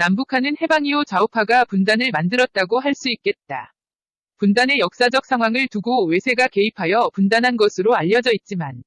남북한은 해방 이후 좌우파가 분단을 만들었다고 할 수 있겠다. 분단의 역사적 상황을 두고 외세가 개입하여 분단한 것으로 알려져 있지만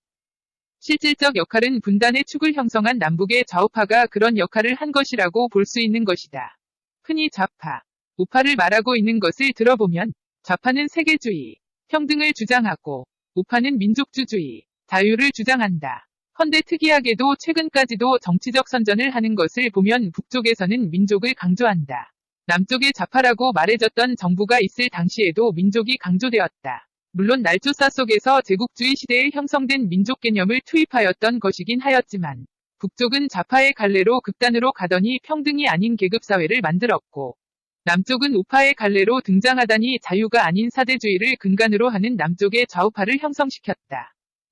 실질적 역할은 분단의 축을 형성한 남북의 좌우파가 그런 역할을 한 것이라고 볼 수 있는 것이다. 흔히 좌파, 우파를 말하고 있는 것을 들어보면 좌파는 세계주의, 평등을 주장하고 우파는 민족주주의, 자유를 주장한다. 헌데 특이하게도 최근까지도 정치적 선전을 하는 것을 보면 북쪽에서는 민족을 강조한다. 남쪽의 좌파라고 말해졌던 정부가 있을 당시에도 민족이 강조되었다. 물론 날조사 속에서 제국주의 시대에 형성된 민족 개념을 투입하였던 것이긴 하였지만 북쪽은 좌파의 갈래로 극단으로 가더니 평등이 아닌 계급사회를 만들었고 남쪽은 우파의 갈래로 등장하다니 자유가 아닌 사대주의를 근간으로 하는 남쪽의 좌우파를 형성시켰다.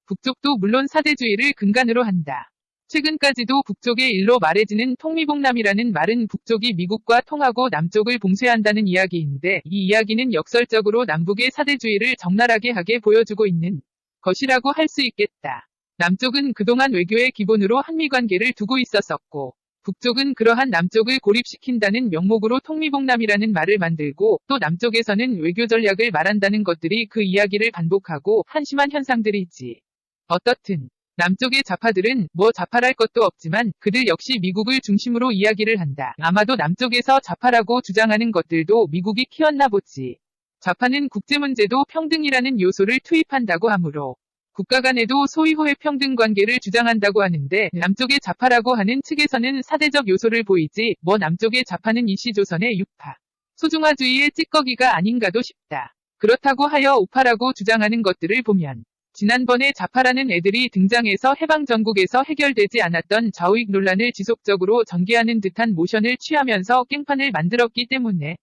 북쪽도 물론 사대주의를 근간으로 한다. 최근까지도 북쪽의 일로 말해지는 통미봉남이라는 말은 북쪽이 미국과 통하고 남쪽을 봉쇄한다는 이야기인데 이 이야기는 역설적으로 남북의 사대주의를 적나라하게 하게 보여주고 있는 것이라고 할 수 있겠다. 남쪽은 그동안 외교의 기본으로 한미 관계를 두고 있었었고 북쪽은 그러한 남쪽을 고립시킨다는 명목으로 통미봉남이라는 말을 만들고 또 남쪽에서는 외교 전략을 말한다는 것들이 그 이야기를 반복하고 한심한 현상들이지. 어떻든 남쪽의 좌파들은 뭐 좌파랄 것도 없지만 그들 역시 미국을 중심으로 이야기를 한다. 아마도 남쪽에서 좌파라고 주장하는 것들도 미국이 키웠나 보지. 좌파는 국제 문제도 평등이라는 요소를 투입한다고 하므로 국가 간에도 소위 호의 평등 관계를 주장한다고 하는데 남쪽의 좌파라고 하는 측에서는 사대적 요소를 보이지 뭐 남쪽의 좌파는 이시 조선의 유파, 소중화주의의 찌꺼기가 아닌가도 싶다. 그렇다고 하여 우파라고 주장하는 것들을 보면 지난번에 좌파라는 애들이 등장해서 해방 전국에서 해결되지 않았던 좌우익 논란을 지속적으로 전개하는 듯한 모션을 취하면서 깽판을 만들었기 때문에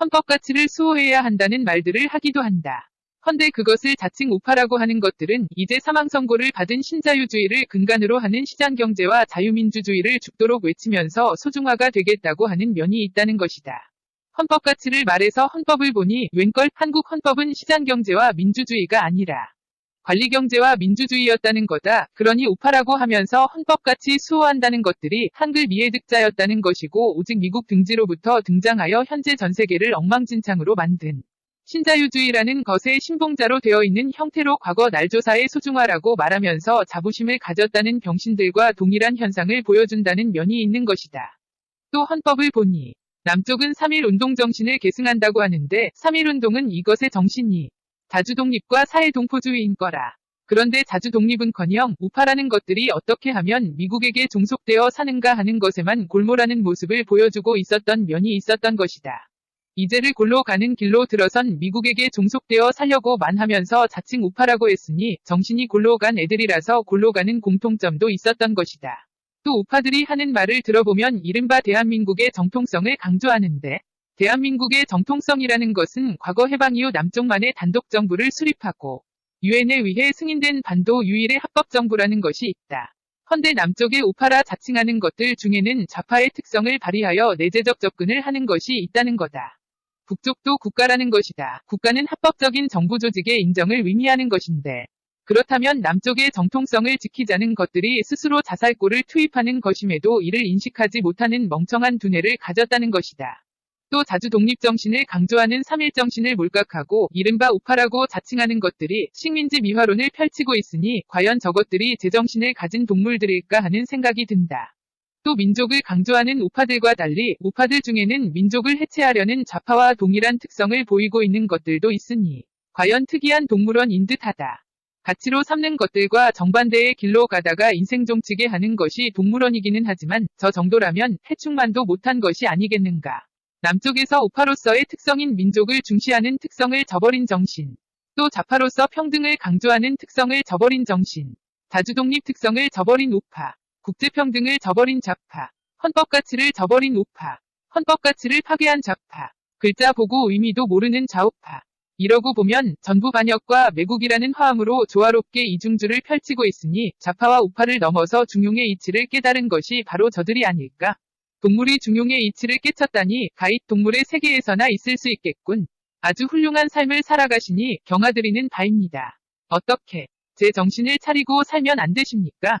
헌법 가치를 수호해야 한다는 말들을 하기도 한다. 헌데 그것을 자칭 우파라고 하는 것들은 이제 사망 선고를 받은 신자유주의를 근간으로 하는 시장 경제와 자유민주주의를 죽도록 외치면서 소중화가 되겠다고 하는 면이 있다는 것이다. 헌법 가치를 말해서 헌법을 보니 웬걸 한국 헌법은 시장 경제와 민주주의가 아니라 관리경제와 민주주의였다는 거다. 그러니 우파라고 하면서 헌법같이 수호한다는 것들이 한글 미해득자였다는 것이고 오직 미국 등지로부터 등장하여 현재 전세계를 엉망진창으로 만든 신자유주의라는 것의 신봉자로 되어 있는 형태로 과거 날조사의 소중화라고 말하면서 자부심을 가졌다는 병신들과 동일한 현상을 보여준다는 면이 있는 것이다. 또 헌법을 보니 남쪽은 3.1 운동 정신을 계승한다고 하는데 3.1 운동은 이것의 정신이 자주독립과 사회동포주의인 거라. 그런데 자주독립은커녕 우파라는 것들이 어떻게 하면 미국에게 종속되어 사는가 하는 것에만 골몰하는 모습을 보여주고 있었던 면이 있었던 것이다. 이제를 골로 가는 길로 들어선 미국에게 종속되어 살려고만 하면서 자칭 우파라고 했으니 정신이 골로 간 애들이라서 골로 가는 공통점도 있었던 것이다. 또 우파들이 하는 말을 들어보면 이른바 대한민국의 정통성을 강조하는데 대한민국의 정통성이라는 것은 과거 해방 이후 남쪽만의 단독 정부를 수립하고 유엔에 의해 승인된 반도 유일의 합법 정부라는 것이 있다. 헌데 남쪽의 우파라 자칭하는 것들 중에는 좌파의 특성을 발휘하여 내재적 접근을 하는 것이 있다는 거다. 북쪽도 국가라는 것이다. 국가는 합법적인 정부 조직의 인정을 의미하는 것인데 그렇다면 남쪽의 정통성을 지키자는 것들이 스스로 자살골을 투입하는 것임에도 이를 인식하지 못하는 멍청한 두뇌를 가졌다는 것이다. 또 자주 독립정신을 강조하는 3.1정신을 몰각하고 이른바 우파라고 자칭하는 것들이 식민지 미화론을 펼치고 있으니 과연 저것들이 제정신을 가진 동물들일까 하는 생각이 든다. 또 민족을 강조하는 우파들과 달리 우파들 중에는 민족을 해체하려는 좌파와 동일한 특성을 보이고 있는 것들도 있으니 과연 특이한 동물원인 듯하다. 가치로 삼는 것들과 정반대의 길로 가다가 인생 종치게 하는 것이 동물원이기는 하지만 저 정도라면 해충만도 못한 것이 아니겠는가. 남쪽에서 우파로서의 특성인 민족을 중시하는 특성을 저버린 정신, 또 좌파로서 평등을 강조하는 특성을 저버린 정신, 자주독립 특성을 저버린 우파, 국제평등을 저버린 좌파, 헌법 가치를 저버린 우파, 헌법 가치를 파괴한 좌파, 글자 보고 의미도 모르는 좌우파. 이러고 보면 전부 반역과 매국이라는 화음으로 조화롭게 이중주를 펼치고 있으니 좌파와 우파를 넘어서 중용의 이치를 깨달은 것이 바로 저들이 아닐까. 동물이 중용의 이치를 깨쳤다니 가입 동물의 세계에서나 있을 수 있겠군. 아주 훌륭한 삶을 살아가시니 경아드리는 바입니다. 어떻게 제 정신을 차리고 살면 안 되십니까?